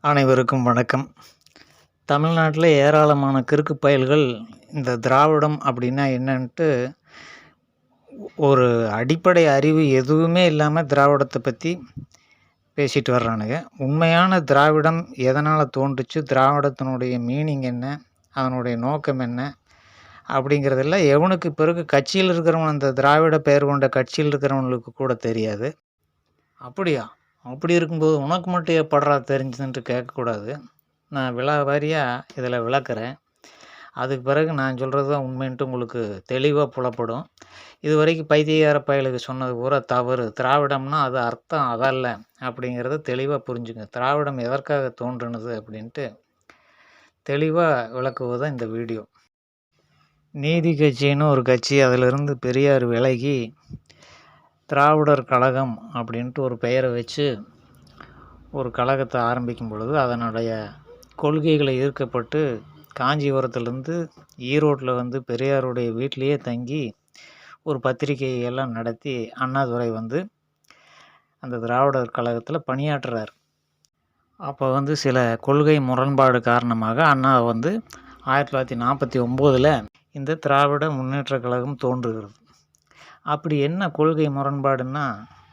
அனைவருக்கும் வணக்கம். தமிழ்நாட்டில் ஏராளமான கிறுக்கு பயல்கள் இந்த திராவிடம் அப்படின்னா என்னன்ட்டு ஒரு அடிப்படை அறிவு எதுவுமே இல்லாமல் திராவிடத்தை பற்றி பேசிட்டு வர்றானுங்க. உண்மையான திராவிடம் எதனால் தோன்றுச்சு? திராவிடத்தினுடைய மீனிங் என்ன? அதனுடைய நோக்கம் என்ன? அப்படிங்கிறதெல்லாம் எவனுக்கு பிறகு கட்சியில் இருக்கிறவன் அந்த திராவிட பெயர் கொண்ட கட்சியில் இருக்கிறவங்களுக்கு கூட தெரியாது. அப்படியா? அப்படி இருக்கும்போது உனக்கு மட்டும் எப்படா தெரிஞ்சதுன்ட்டு கேட்கக்கூடாது. நான் விழா வாரியாக இதில் விளக்குறேன். அதுக்கு பிறகு நான் சொல்கிறது தான் உண்மைன்ட்டு உங்களுக்கு தெளிவாக புலப்படும். இது வரைக்கும் பைத்தியகார பயலுக்கு சொன்னது பூரா தவறு. திராவிடம்னா அது அர்த்தம் அதல்ல. அப்படிங்கிறத தெளிவாக புரிஞ்சுங்க. திராவிடம் எதற்காக தோன்றுனது அப்படின்ட்டு தெளிவாக விளக்குவது தான் இந்த வீடியோ. நீதி கட்சின்னு ஒரு கட்சி அதிலிருந்து பெரியார் விலகி திராவிடர் கழகம் அப்படின்ட்டு ஒரு பெயரை வச்சு ஒரு கழகத்தை ஆரம்பிக்கும் பொழுது அதனுடைய கொள்கைகளை ஈர்க்கப்பட்டு காஞ்சிபுரத்துலேருந்து ஈரோட்டில் வந்து பெரியாருடைய வீட்டிலேயே தங்கி ஒரு பத்திரிகையெல்லாம் நடத்தி அண்ணாதுரை வந்து அந்த திராவிடர் கழகத்தில் பணியாற்றுறார். அப்போ வந்து சில கொள்கை முரண்பாடு காரணமாக அண்ணா வந்து ஆயிரத்தி தொள்ளாயிரத்தி நாற்பத்தி ஒம்போதில் இந்த திராவிட முன்னேற்ற கழகம் தோன்றுகிறது. அப்படி என்ன கொள்கை முரண்பாடுன்னா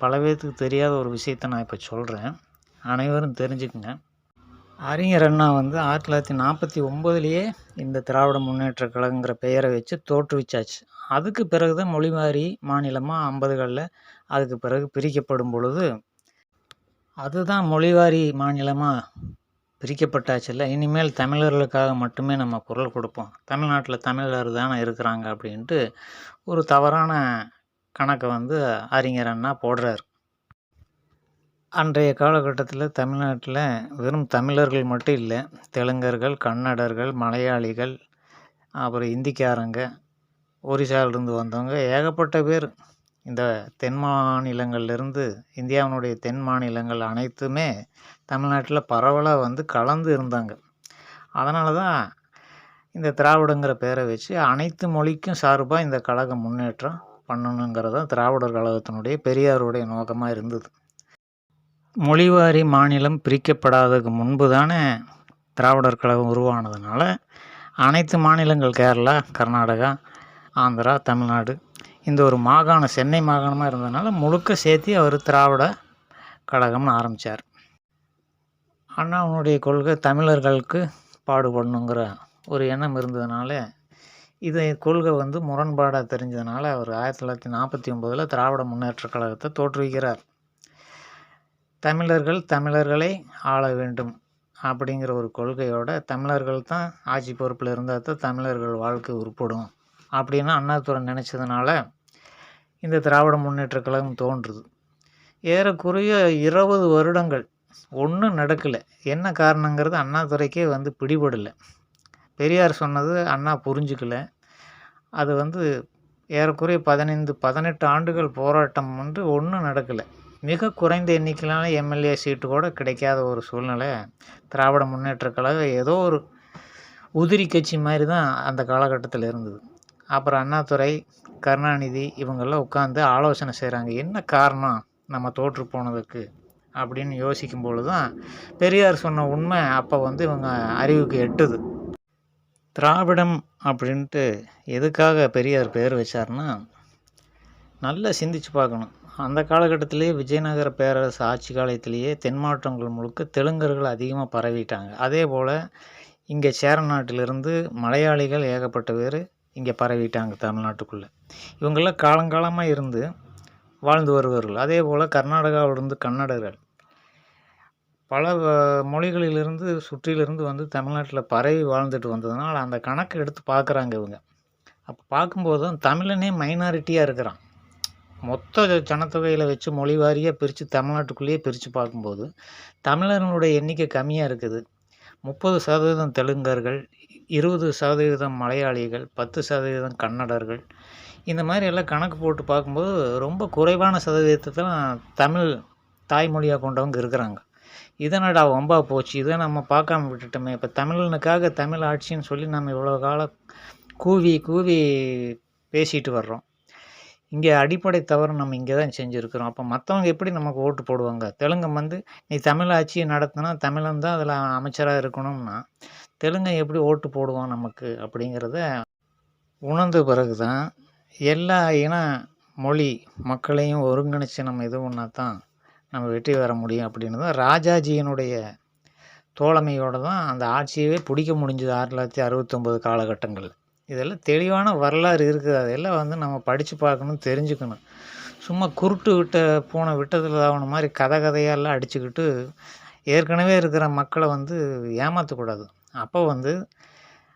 பல பேர்த்துக்கு தெரியாத ஒரு விஷயத்தை நான் இப்போ சொல்கிறேன் அனைவரும் தெரிஞ்சுக்குங்க. அறிஞர் அண்ணா வந்து ஆயிரத்தி தொள்ளாயிரத்தி நாற்பத்தி ஒம்போதுலேயே இந்த திராவிட முன்னேற்ற கழகங்கிற பெயரை வச்சு தோற்றுவிச்சாச்சு. அதுக்கு பிறகு தான் மொழிவாரி மாநிலமாக ஐம்பதுகளில் அதுக்கு பிறகு பிரிக்கப்படும் பொழுது அதுதான் மொழிவாரி மாநிலமாக பிரிக்கப்பட்டாச்சுல்ல இனிமேல் தமிழர்களுக்காக மட்டுமே நம்ம குரல் கொடுப்போம். தமிழ்நாட்டில் தமிழர் தானே இருக்கிறாங்க அப்படின்ட்டு ஒரு தவறான கணக்கை வந்து அறிஞர் அண்ணா போடுறார். அன்றைய காலகட்டத்தில் தமிழ்நாட்டில் வெறும் தமிழர்கள் மட்டும் இல்லை தெலுங்கர்கள் கன்னடர்கள் மலையாளிகள் அப்புறம் இந்திக்காரங்க ஒரிசாவிலிருந்து வந்தவங்க ஏகப்பட்ட பேர் இந்த தென் மாநிலங்கள்லேருந்து இந்தியாவினுடைய தென் மாநிலங்கள் அனைத்துமே தமிழ்நாட்டில் பரவலாக வந்து கலந்து இருந்தாங்க. அதனால தான் இந்த திராவிடங்கிற பேரை வச்சு அனைத்து மொழிக்கும் சார்பாக இந்த கழகம் முன்னேற்றம் பண்ணணுங்கிறது தான் திராவிடர் கழகத்தினுடைய பெரியாருடைய நோக்கமாக இருந்தது. மொழிவாரி மாநிலம் பிரிக்கப்படாததுக்கு முன்பு தானே திராவிடர் கழகம் உருவானதுனால அனைத்து மாநிலங்கள் கேரளா கர்நாடகா ஆந்திரா தமிழ்நாடு இந்த ஒரு மாகாணம் சென்னை மாகாணமாக இருந்ததுனால முழுக்க சேர்த்து அவர் திராவிட கழகம்னு ஆரம்பித்தார் அண்ணாவுடைய கொள்கை தமிழர்களுக்கு பாடுபடணுங்கிற ஒரு எண்ணம் இருந்ததுனால இது கொள்கை வந்து முரண்பாடாக தெரிஞ்சதுனால அவர் ஆயிரத்தி தொள்ளாயிரத்தி நாற்பத்தி ஒம்போதில் திராவிட முன்னேற்ற கழகத்தை தோற்றுவிக்கிறார். தமிழர்கள் தமிழர்களை ஆள வேண்டும் அப்படிங்கிற ஒரு கொள்கையோட தமிழர்கள் தான் ஆட்சி பொறுப்பில் இருந்தால் தான் தமிழர்கள் வாழ்க்கை உருப்படும் அப்படின்னு அண்ணாதுரை நினச்சதுனால இந்த திராவிட முன்னேற்ற கழகம் தோன்றுது. ஏறக்குறைய இருபது வருடங்கள் ஒன்றும் நடக்கலை. என்ன காரணங்கிறது அண்ணாதுரைக்கே வந்து பிடிபடலை. பெரியார் சொன்னது அண்ணா புரிஞ்சுக்கல. அது வந்து ஏறக்குறைய பதினைந்து பதினெட்டு ஆண்டுகள் போராட்டம் வந்து ஒன்றும் நடக்கலை. மிக குறைந்த எண்ணிக்கையிலான எம்எல்ஏ சீட்டு கூட கிடைக்காத ஒரு சூழ்நிலை. திராவிட முன்னேற்ற கழகம் ஏதோ ஒரு உதிரி கட்சி மாதிரி தான் அந்த காலகட்டத்தில் இருந்தது. அப்புறம் அண்ணாதுரை கருணாநிதி இவங்கெல்லாம் உட்காந்து ஆலோசனை செய்கிறாங்க என்ன காரணம் நம்ம தோற்று போனதுக்கு? அப்படின்னு யோசிக்கும் பொழுது தான் பெரியார் சொன்ன உண்மை அப்போ வந்து இவங்க அறிவுக்கு எட்டுது. திராவிடம் அப்படின்ட்டு எதுக்காக பெரியார் பேர் வச்சார்னா நல்லா சிந்திச்சு பார்க்கணும். அந்த காலகட்டத்திலேயே விஜயநகர பேரரசு ஆட்சி காலத்திலேயே தென் மாவட்டங்கள் முழுக்க தெலுங்கர்கள் அதிகமாக பரவிட்டாங்க. அதே போல் இங்கே சேர நாட்டிலிருந்து மலையாளிகள் ஏகப்பட்ட பேர் இங்கே பரவிட்டாங்க தமிழ்நாட்டுக்குள்ளே. இவங்கெல்லாம் காலங்காலமாக இருந்து வாழ்ந்து வருவார்கள் அதே போல் கர்நாடகாவிலிருந்து கன்னடர்கள். பல மொழிகளிலிருந்து சுற்றிலிருந்து வந்து தமிழ்நாட்டில் பரவி வாழ்ந்துட்டு வந்ததுனால அந்த கணக்கை எடுத்து பார்க்குறாங்க இவங்க. அப்போ பார்க்கும்போது தான் தமிழனே மைனாரிட்டியாக இருக்கிறான். மொத்த ஜனத்தொகையில் வச்சு மொழி வாரியாக பிரித்து தமிழ்நாட்டுக்குள்ளேயே பிரித்து பார்க்கும்போது தமிழர்களுடைய எண்ணிக்கை கம்மியாக இருக்குது. முப்பது சதவீதம் தெலுங்கர்கள் இருபது சதவீதம் மலையாளிகள் பத்து சதவீதம் கன்னடர்கள். இந்த மாதிரி எல்லாம் கணக்கு போட்டு பார்க்கும்போது ரொம்ப குறைவான சதவீதத்தை தான் தமிழ் தாய்மொழியாக கொண்டவங்க இருக்கிறாங்க. இதனடா வம்பா போச்சு? இதை நம்ம பார்க்காம விட்டுட்டோமே. இப்போ தமிழனுக்காக தமிழ் ஆட்சின்னு சொல்லி நம்ம இவ்வளோ காலம் கூவி கூவி பேசிட்டு வர்றோம். இங்கே அடிப்படை தவறு நம்ம இங்கே தான் செஞ்சுருக்கிறோம். அப்போ மற்றவங்க எப்படி நமக்கு ஓட்டு போடுவாங்க? தெலுங்கம் வந்து நீ தமிழ் ஆட்சியை நடத்தினா தமிழன் தான் அதில் அமைச்சராக இருக்கணும்னா தெலுங்கன் எப்படி ஓட்டு போடுவான் நமக்கு அப்படிங்கிறத உணர்ந்த பிறகு தான் எல்லா இன மொழி மக்களையும் ஒருங்கிணைச்சு நம்ம இது ஒன்றா தான் நம்ம வெற்றி பெற முடியும் அப்படின்னு தான் ராஜாஜியினுடைய தோழமையோடு தான் அந்த ஆட்சியவே பிடிக்க முடிஞ்சது ஆயிரத்தி தொள்ளாயிரத்தி அறுபத்தொம்போது காலகட்டங்கள் இதெல்லாம் தெளிவான வரலாறு இருக்குது. அதெல்லாம் வந்து நம்ம படித்து பார்க்கணும் தெரிஞ்சுக்கணும். சும்மா குருட்டு விட்ட பூனை விட்டதில் ஆகணும் மாதிரி கதை கதையெல்லாம் அடிச்சுக்கிட்டு ஏற்கனவே இருக்கிற மக்களை வந்து ஏமாற்றக்கூடாது அப்போ வந்து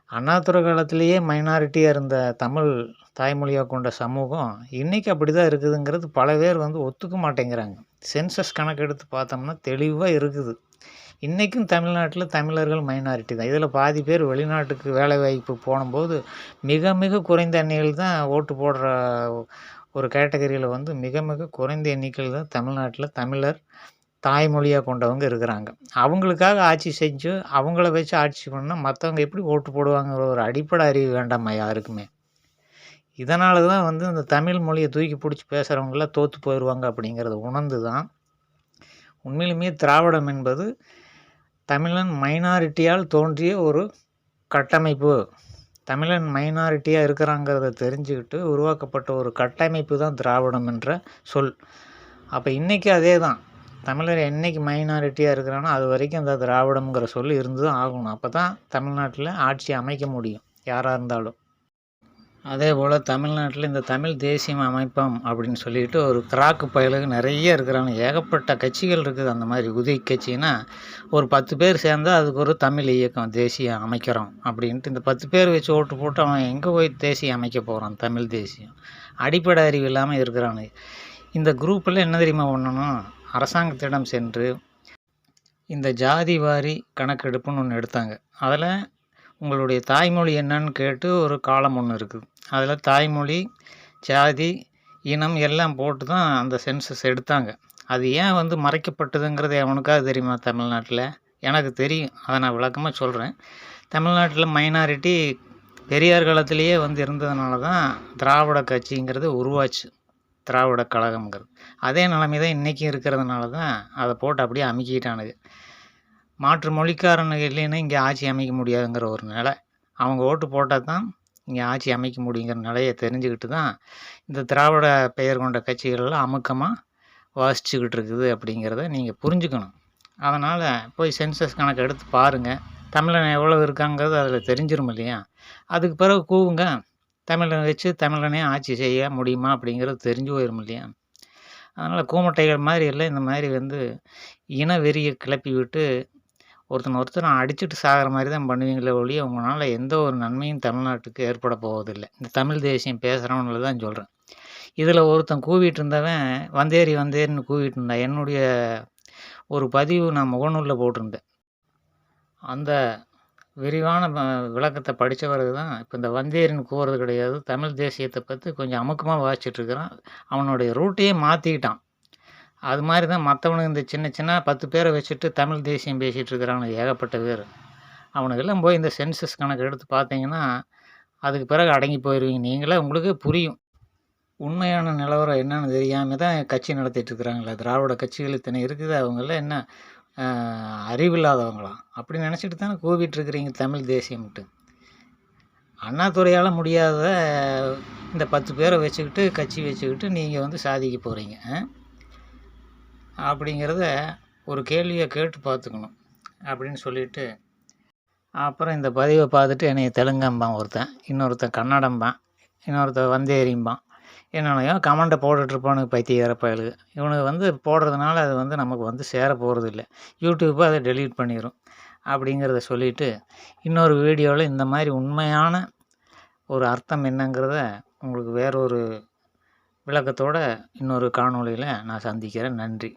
அண்ணாதுரை காலத்திலேயே மைனாரிட்டியாக இருந்த தமிழ் தாய்மொழியாக கொண்ட சமூகம் இன்றைக்கி அப்படி தான் இருக்குதுங்கிறது பல பேர் வந்து ஒத்துக்க மாட்டேங்கிறாங்க. சென்சஸ் கணக்கெடுத்து பார்த்தோம்னா தெளிவாக இருக்குது. இன்றைக்கும் தமிழ்நாட்டில் தமிழர்கள் மைனாரிட்டி தான். இதில் பாதி பேர் வெளிநாட்டுக்கு வேலைவாய்ப்பு போனும்போது மிக மிக குறைந்த எண்ணிக்கையில் தான் ஓட்டு போடுற ஒரு கேட்டகரியில் வந்து மிக மிக குறைந்த எண்ணிக்கையில் தான் தமிழ்நாட்டில் தமிழர் தாய்மொழியாக கொண்டவங்க இருக்கிறாங்க. அவங்களுக்காக ஆட்சி செஞ்சு அவங்கள வச்சு ஆட்சி பண்ணால் மற்றவங்க எப்படி ஓட்டு போடுவாங்கிற ஒரு அடிப்படை அறிவு வேண்டாமா யாருக்குமே? இதனால தான் வந்து இந்த தமிழ் மொழியை தூக்கி பிடிச்சி பேசுகிறவங்களாம் தோற்று போயிடுவாங்க அப்படிங்கிறத உணர்ந்து தான் உண்மையிலுமே திராவிடம் என்பது தமிழன் மைனாரிட்டியால் தோன்றிய ஒரு கட்டமைப்பு. தமிழன் மைனாரிட்டியாக இருக்கிறாங்கிறத தெரிஞ்சுக்கிட்டு உருவாக்கப்பட்ட ஒரு கட்டமைப்பு தான் திராவிடம் என்ற சொல். அப்போ இன்றைக்கி அதே தான் தமிழர் என்றைக்கு மைனாரிட்டியாக இருக்கிறானோ அது வரைக்கும் அந்த திராவிடம்ங்கிற சொல் இருந்து தான் ஆகணும். அப்போ தான் தமிழ்நாட்டில் ஆட்சி அமைக்க முடியும் யாராக இருந்தாலும். அதே போல் தமிழ்நாட்டில் இந்த தமிழ் தேசியம் அமைப்பம் அப்படின்னு சொல்லிட்டு ஒரு கிராக்கு பயலுக்கு நிறைய இருக்கிறாங்க. ஏகப்பட்ட கட்சிகள் இருக்குது. அந்த மாதிரி உதவி கட்சின்னா ஒரு பத்து பேர் சேர்ந்தால் அதுக்கு ஒரு தமிழ் இயக்கம் தேசியம் அமைக்கிறோம் அப்படின்ட்டு இந்த பத்து பேர் வச்சு ஓட்டு போட்டு அவன் எங்கே போய் தேசியம் அமைக்க போகிறான் தமிழ் தேசியம். அடிப்படை அறிவு இல்லாமல் இருக்கிறானு இந்த குரூப்பில் என்ன தெரியுமா பண்ணணும்? அரசாங்கத்திடம் சென்று இந்த ஜாதி வாரி கணக்கெடுப்புன்னு ஒன்று எடுத்தாங்க. அதில் உங்களுடைய தாய்மொழி என்னன்னு கேட்டு ஒரு காலம் ஒன்று இருக்குது. அதில் தாய்மொழி ஜாதி இனம் எல்லாம் போட்டு தான் அந்த சென்சஸ் எடுத்தாங்க. அது ஏன் வந்து மறைக்கப்பட்டதுங்கிறது அவனுக்காக தெரியுமா தமிழ்நாட்டில்? எனக்கு தெரியும். அதை நான் விளக்கமாக சொல்கிறேன் தமிழ்நாட்டில் மைனாரிட்டி பெரியார் காலத்திலேயே வந்து இருந்ததுனால தான் திராவிட கட்சிங்கிறது உருவாச்சு. திராவிட கழகம்ங்கிறது. அதே நிலைமை தான் இன்றைக்கும் இருக்கிறதுனால தான் அதை போட்டு அப்படியே அமுக்கிட்டானுங்க. மாற்று மொழிக்காரனுங்க இல்லைன்னா இங்கே ஆட்சி அமைக்க முடியாதுங்கிற ஒரு நிலை. அவங்க ஓட்டு போட்டால் தான் இங்கே ஆட்சி அமைக்க முடியுங்கிற நிலையை தெரிஞ்சுக்கிட்டு தான் இந்த திராவிட பெயர் கொண்ட கட்சிகள்லாம் அமுக்கமாக வாசிச்சுக்கிட்டு இருக்குது அப்படிங்கிறத நீங்கள் புரிஞ்சுக்கணும். அதனால் போய் சென்சஸ் கணக்கு எடுத்து பாருங்கள் தமிழன் எவ்வளோ இருக்காங்கிறது அதில் தெரிஞ்சிரும் இல்லையா? அதுக்கு பிறகு கூவுங்க. தமிழனை வச்சு தமிழனே ஆட்சி செய்ய முடியுமா அப்படிங்கிறது தெரிஞ்சு போயிடும் இல்லையா? அதனால் கூமட்டைகள் மாதிரி இல்லை இந்த மாதிரி வந்து இன வெறியை கிளப்பி விட்டு ஒருத்தன் ஒருத்தனை அடிச்சுட்டு சாகிற மாதிரி தான் பண்ணுவீங்களே ஒழிய உங்களால் எந்த ஒரு நன்மையும் தமிழ்நாட்டுக்கு ஏற்பட போவதில்லை. இந்த தமிழ் தேசியம் பேசுகிறவங்கள தான் சொல்கிறேன் இதில் ஒருத்தன் கூவிட்டு இருந்தவன் வந்தேரி வந்தேரின்னு கூவிட்டு இருந்தான் என்னுடைய ஒரு பதிவு நான் முகநூலில் போட்டிருந்தேன். அந்த விரிவான விளக்கத்தை படித்த பிறகு தான் இப்போ இந்த வந்தேரின்னு கூறுறது கிடையாது. தமிழ் தேசியத்தை பற்றி கொஞ்சம் அமுக்கமாக வாசிச்சுட்ருக்கிறான் அவனுடைய ரூட்டையே மாற்றிக்கிட்டான் அது மாதிரி தான் மற்றவனுக்கு இந்த சின்ன சின்ன பத்து பேரை வச்சுட்டு தமிழ் தேசியம் பேசிகிட்டு இருக்கிறானுங்க ஏகப்பட்ட பேர். அவனுக்கெல்லாம் போய் இந்த சென்சஸ் கணக்கு எடுத்து பார்த்தீங்கன்னா அதுக்கு பிறகு அடங்கி போயிடுவீங்க நீங்களே உங்களுக்கு புரியும். உண்மையான நிலவரம் என்னன்னு தெரியாமல் தான் கட்சி நடத்திட்டு இருக்கிறாங்களே. திராவிட கட்சிகள் இத்தனை இருக்குது. அவங்கெல்லாம் என்ன அறிவில்லாதவங்களாம் அப்படி நினச்சிட்டு தானே கூவிட்டுருக்குறீங்க தமிழ் தேசியம்ட்டு அண்ணாதுறையால் முடியாத இந்த பத்து பேரை வச்சுக்கிட்டு கட்சி வச்சுக்கிட்டு நீங்கள் வந்து சாதிக்க போகிறீங்க அப்படிங்கிறத ஒரு கேள்வியை கேட்டு பார்த்துக்கணும் அப்படின்னு சொல்லிட்டு அப்புறம் இந்த பதிவை பார்த்துட்டு என்னை தெலுங்கம்பான் ஒருத்தன் இன்னொருத்தன் கன்னடம்பான் இன்னொருத்தன் வந்தேரிம்பான். என்னென்னையோ கமெண்ட்டை போட்டுட்ருப்பானுங்க பைத்தியக்கார பயலுக்கு இவனுக்கு வந்து போடுறதுனால அது வந்து நமக்கு வந்து சேர போகிறது இல்லை யூடியூப்பு அதை டெலீட் பண்ணிடும் அப்படிங்கிறத சொல்லிவிட்டு இன்னொரு வீடியோவில் இந்த மாதிரி உண்மையான ஒரு அர்த்தம் என்னங்கிறத உங்களுக்கு வேறொரு விளக்கத்தோடு இன்னொரு காணொளியில் நான் சந்திக்கிறேன். நன்றி.